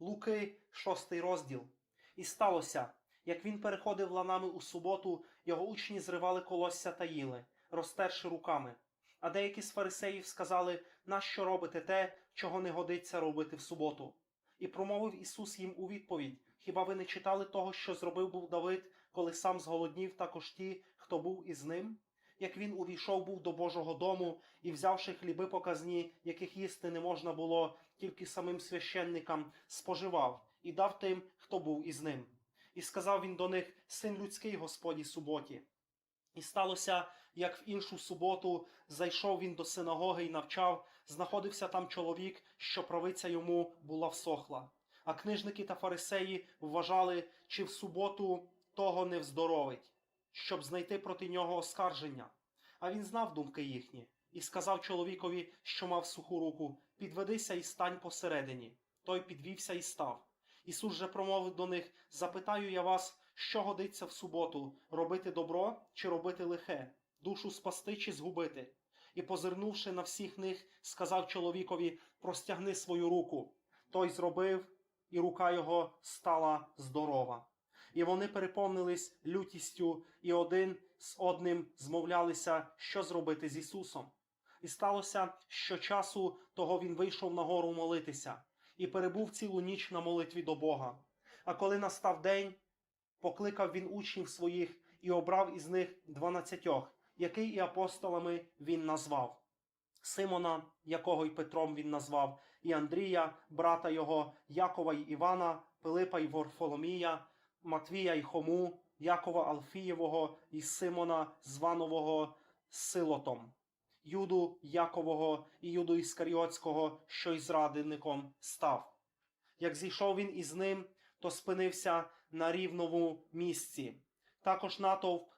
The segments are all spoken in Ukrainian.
Луки, шостий розділ. І сталося, як він переходив ланами у суботу, його учні зривали колосся та їли, розтерши руками. А деякі з фарисеїв сказали, нащо робите те, чого не годиться робити в суботу? І промовив Ісус їм у відповідь: Хіба ви не читали того, що зробив був Давид, коли сам зголоднів також ті, хто був із ним? Як він увійшов був до Божого дому і, взявши хліби показні, яких їсти не можна було тільки самим священникам, споживав і дав тим, хто був із ним. І сказав він до них: Син людський Господі суботі. І сталося, як в іншу суботу зайшов він до синагоги і навчав, знаходився там чоловік, що правиця йому була всохла. А книжники та фарисеї вважали, чи в суботу того не вздоровить, щоб знайти проти нього оскарження. А він знав думки їхні, і сказав чоловікові, що мав суху руку: Підведися і стань посередині. Той підвівся і став. Ісус же промовив до них: Запитаю я вас, що годиться в суботу, робити добро чи робити лихе, душу спасти чи згубити. І, позирнувши на всіх них, сказав чоловікові: Простягни свою руку. Той зробив, і рука його стала здорова. І вони переповнились лютістю, і один з одним змовлялися, що зробити з Ісусом. І сталося, що часу того він вийшов на гору молитися і перебув цілу ніч на молитві до Бога. А коли настав день, покликав він учнів своїх і обрав із них дванадцятьох, який і апостолами він назвав. Симона, якого й Петром він назвав, і Андрія, брата його, Якова й Івана, Пилипа й Ворфоломія, Матвія й Хому, Якова Алфієвого і Симона, званого Силотом, Юду Якового і Юду Іскаріотського, що й зрадником став. Як зійшов він із ним, то спинився на рівному місці. Також натовп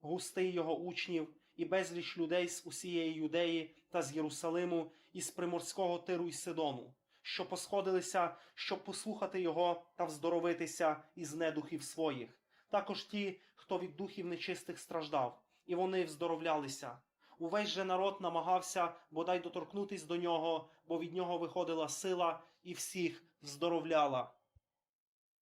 густий його учнів і безліч людей з усієї Юдеї та з Єрусалиму і з приморського Тиру й Сидону, що посходилися, щоб послухати його та вздоровитися із недухів своїх. Також ті, хто від духів нечистих страждав, і вони вздоровлялися. Увесь же народ намагався бодай доторкнутись до нього, бо від нього виходила сила і всіх вздоровляла.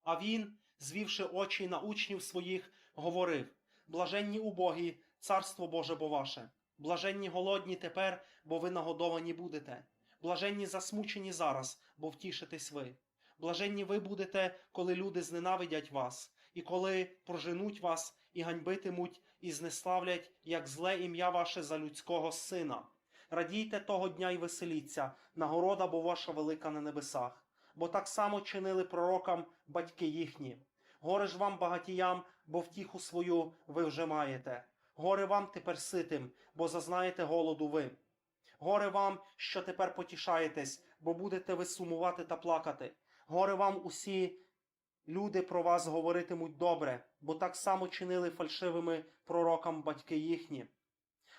А він, звівши очі на учнів своїх, говорив: Блаженні убогі, царство Боже бо ваше, блаженні голодні тепер, бо ви нагодовані будете, блаженні засмучені зараз, бо втішитесь ви. Блаженні ви будете, коли люди зненавидять вас, і коли проженуть вас, і ганьбитимуть, і знеславлять, як зле ім'я ваше за людського сина. Радійте того дня й веселіться, нагорода бо ваша велика на небесах. Бо так само чинили пророкам батьки їхні. Горе ж вам, багатіям, бо втіху свою ви вже маєте. Горе вам тепер ситим, бо зазнаєте голоду ви. Горе вам, що тепер потішаєтесь, бо будете ви сумувати та плакати. Горе вам усі люди про вас говоритимуть добре, бо так само чинили фальшивими пророкам батьки їхні.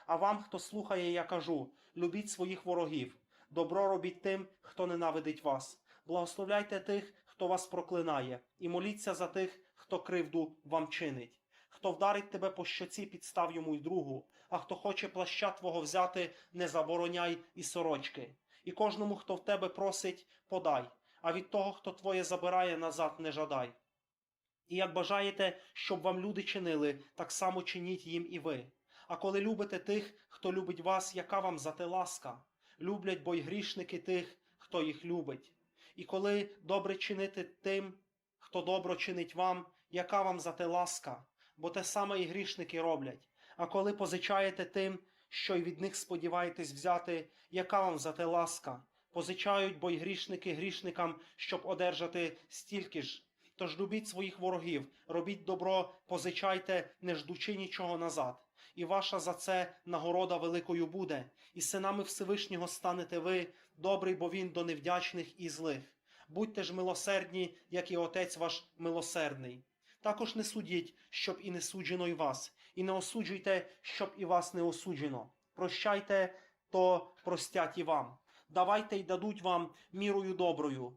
А вам, хто слухає, я кажу: любіть своїх ворогів, добро робіть тим, хто ненавидить вас. Благословляйте тих, хто вас проклинає, і моліться за тих, хто кривду вам чинить. Хто вдарить тебе по щоці, підстав йому й другу, а хто хоче плаща твого взяти, не забороняй і сорочки. І кожному, хто в тебе просить, подай, а від того, хто твоє забирає, назад не жадай. І як бажаєте, щоб вам люди чинили, так само чиніть їм і ви. А коли любите тих, хто любить вас, яка вам за те ласка? Люблять бо й грішники тих, хто їх любить. І коли добре чинити тим, хто добро чинить вам, яка вам за те ласка? Бо те саме і грішники роблять. А коли позичаєте тим, що й від них сподіваєтесь взяти, яка вам за те ласка? Позичають, бо й грішники грішникам, щоб одержати стільки ж. Тож любіть своїх ворогів, робіть добро, позичайте, не ждучи нічого назад. І ваша за це нагорода великою буде, і синами Всевишнього станете ви, добрий, бо він до невдячних і злих. Будьте ж милосердні, як і Отець ваш милосердний. Також не судіть, щоб і не суджено й вас, і не осуджуйте, щоб і вас не осуджено. Прощайте, то простять і вам. Давайте й дадуть вам мірою доброю,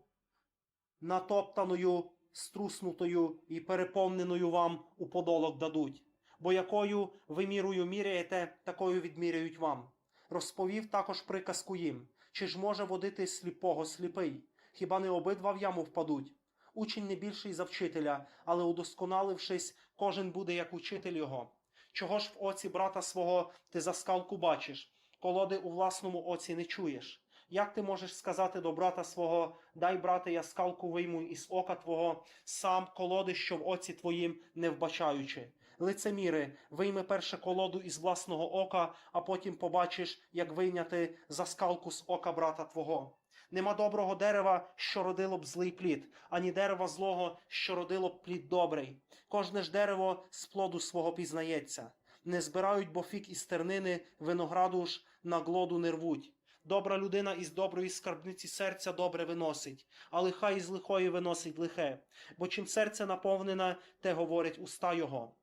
натоптаною, струснутою і переповненою вам у подолок дадуть. Бо якою ви мірою міряєте, такою відміряють вам. Розповів також приказку їм, чи ж може водити сліпого сліпий, хіба не обидва в яму впадуть? Учень не більший за вчителя, але удосконалившись, кожен буде як учитель його. Чого ж в оці брата свого ти за скалку бачиш, колоди у власному оці не чуєш? Як ти можеш сказати до брата свого, дай, брате, я скалку вийму із ока твого, сам колоди, що в оці твоїм не вбачаючи? Лицеміри, вийми перше колоду із власного ока, а потім побачиш, як вийняти за скалку з ока брата твого. Нема доброго дерева, що родило б злий плід, ані дерева злого, що родило б плід добрий. Кожне ж дерево з плоду свого пізнається. Не збирають бо фік із тернини, винограду ж на глоду не рвуть. Добра людина із доброї скарбниці серця добре виносить, а лиха із лихої виносить лихе. Бо чим серце наповнене, те говорить уста його.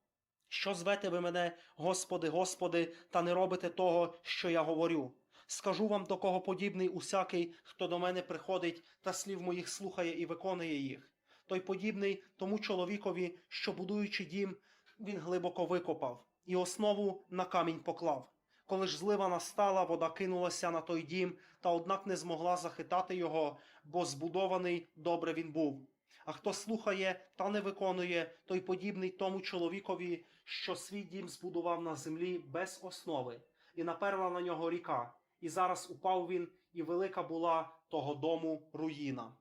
Що звете ви мене, Господи, Господи, та не робите того, що я говорю? Скажу вам, до кого подібний усякий, хто до мене приходить та слів моїх слухає і виконує їх. Той подібний тому чоловікові, що, будуючи дім, він глибоко викопав і основу на камінь поклав. Коли ж злива настала, вода кинулася на той дім, та однак не змогла захитати його, бо збудований добре він був. А хто слухає та не виконує, той подібний тому чоловікові, що свій дім збудував на землі без основи, і наперла на нього ріка, і зараз упав він, і велика була того дому руїна.